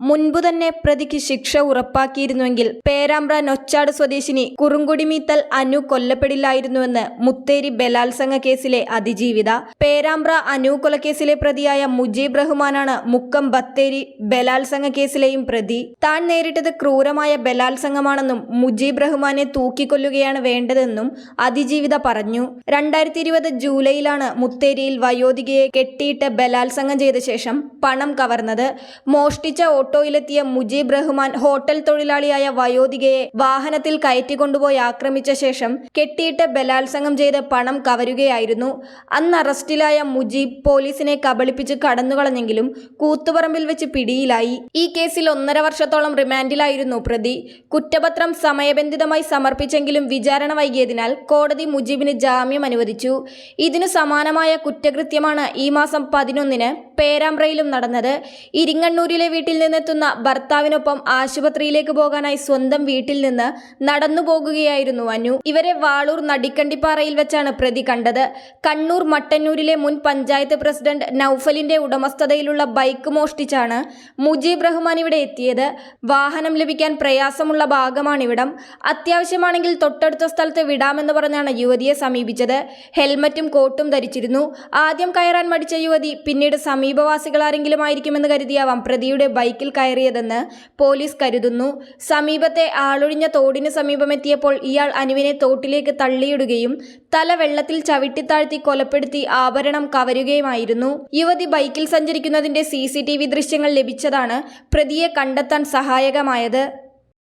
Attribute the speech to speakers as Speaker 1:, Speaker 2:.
Speaker 1: മുൻപു തന്നെ പ്രതിക്ക് ശിക്ഷ ഉറപ്പാക്കിയിരുന്നുവെങ്കിൽ പേരാമ്പ്ര നൊച്ചാട് സ്വദേശിനി കുറുങ്കുടിമീത്തൽ അനു കൊല്ലപ്പെടില്ലായിരുന്നുവെന്ന് മുത്തേരി ബലാത്സംഗ കേസിലെ അതിജീവിത. പേരാമ്പ്ര അനു കൊലക്കേസിലെ പ്രതിയായ മുജീബ് റഹ്മാനാണ് മുക്കം ബത്തേരി ബലാത്സംഗ കേസിലെയും പ്രതി. താൻ നേരിട്ടത് ക്രൂരമായ ബലാത്സംഗമാണെന്നും മുജീബ് റഹ്മാനെ തൂക്കിക്കൊല്ലുകയാണ് വേണ്ടതെന്നും അതിജീവിത പറഞ്ഞു. രണ്ടായിരത്തി ഇരുപത് ജൂലൈയിലാണ് മുത്തേരിയിൽ വയോധികയെ കെട്ടിയിട്ട് ബലാത്സംഗം ചെയ്ത ശേഷം പണം കവർന്നത്. മോഷ്ടിച്ച ഓട്ടോയിലെത്തിയ മുജീബ് റഹ്മാൻ ഹോട്ടൽ തൊഴിലാളിയായ വയോധികയെ വാഹനത്തിൽ കയറ്റിക്കൊണ്ടുപോയി ആക്രമിച്ച ശേഷം കെട്ടിയിട്ട് ബലാത്സംഗം ചെയ്ത് പണം കവരുകയായിരുന്നു. അന്ന് അറസ്റ്റിലായ മുജീബ് പോലീസിനെ കബളിപ്പിച്ച് കടന്നുകളഞ്ഞെങ്കിലും കൂത്തുപറമ്പിൽ വെച്ച് പിടിയിലായി. ഈ കേസിൽ ഒന്നര വർഷത്തോളം റിമാൻഡിലായിരുന്നു പ്രതി. കുറ്റപത്രം സമയബന്ധിതമായി സമർപ്പിച്ചെങ്കിലും വിചാരണ വൈകിയതിനാൽ കോടതി മുജീബിന് ജാമ്യം അനുവദിച്ചു. ഇതിനു സമാനമായ കുറ്റകൃത്യമാണ് ഈ മാസം പതിനൊന്നിന് പേരാമ്പ്രയിലും നടന്നത്. ഇരിങ്ങണ്ണൂരിലെ വീട്ടിൽ നിന്നെത്തുന്ന ഭർത്താവിനൊപ്പം ആശുപത്രിയിലേക്ക് പോകാനായി സ്വന്തം വീട്ടിൽ നിന്ന് നടന്നു പോകുകയായിരുന്നു അനു. ഇവരെ വാളൂർ നടിക്കണ്ടിപ്പാറയിൽ വെച്ചാണ് പ്രതി കണ്ടത്. കണ്ണൂർ മട്ടന്നൂരിലെ മുൻ പഞ്ചായത്ത് പ്രസിഡന്റ് നൌഫലിന്റെ ഉടമസ്ഥതയിലുള്ള ബൈക്ക് മോഷ്ടിച്ചാണ് മുജീബ് റഹ്മാൻ ഇവിടെ എത്തിയത്. വാഹനം ലഭിക്കാൻ പ്രയാസമുള്ള ഭാഗമാണിവിടം അത്യാവശ്യമാണെങ്കിൽ തൊട്ടടുത്ത സ്ഥലത്ത് വിടാമെന്ന് പറഞ്ഞാണ് യുവതിയെ സമീപിച്ചത്. ഹെൽമറ്റും കോട്ടും ധരിച്ചിരുന്നു. ആദ്യം കയറാൻ മടിച്ച യുവതി പിന്നീട് സമീപവാസികളാരെങ്കിലും ആയിരിക്കുമെന്ന് കരുതിയാവാം പ്രതിയുടെ ബൈക്കിൽ കയറിയതെന്ന് പോലീസ് കരുതുന്നു. സമീപത്തെ ആളൊഴിഞ്ഞ തോടിന് സമീപമെത്തിയപ്പോൾ ഇയാൾ അനുവിനെ തോട്ടിലേക്ക് തള്ളിയിടുകയും തല വെള്ളത്തിൽ ചവിട്ടിത്താഴ്ത്തി കൊലപ്പെടുത്തി ആഭരണം കവരുകയുമായിരുന്നു. യുവതി ബൈക്കിൽ സഞ്ചരിക്കുന്നതിന്റെ സി ദൃശ്യങ്ങൾ ലഭിച്ചതാണ് പ്രതിയെ കണ്ടെത്താൻ സഹായകമായത്.